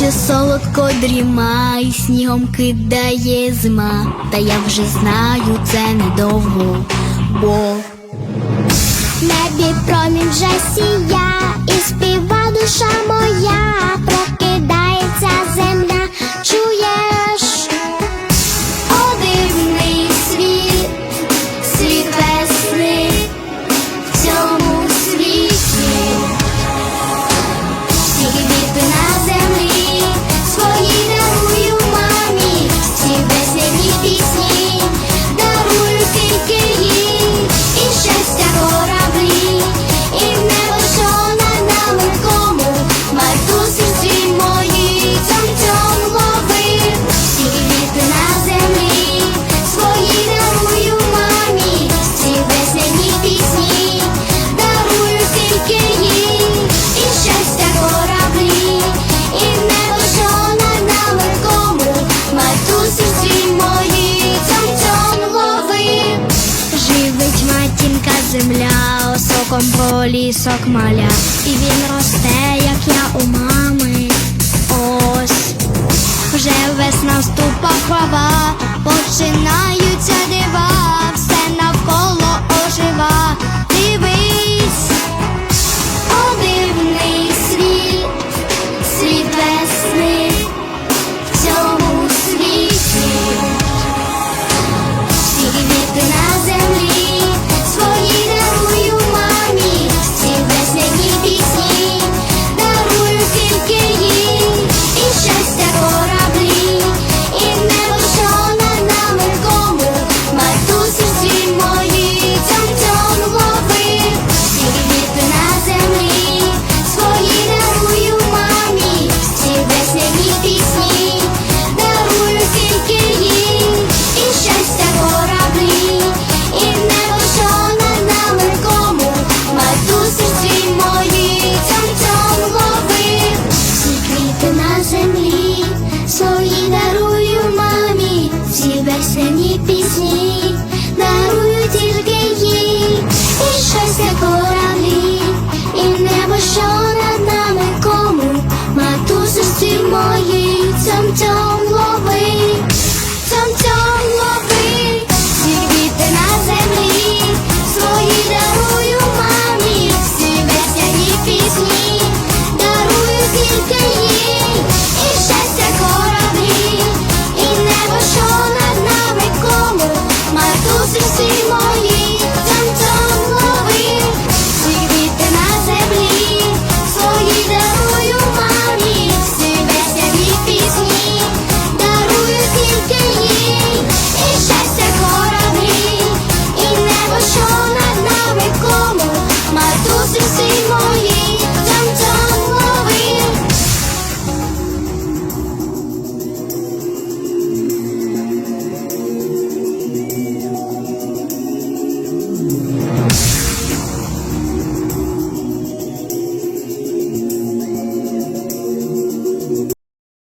що солодко дрімай, снігом кидає зима, та я вже знаю, це недовго, бо в небі промінь вже сія, і співа душа моя, осоком полісок маля, і він росте, як я у мами. Ось вже весна вступа права, починаються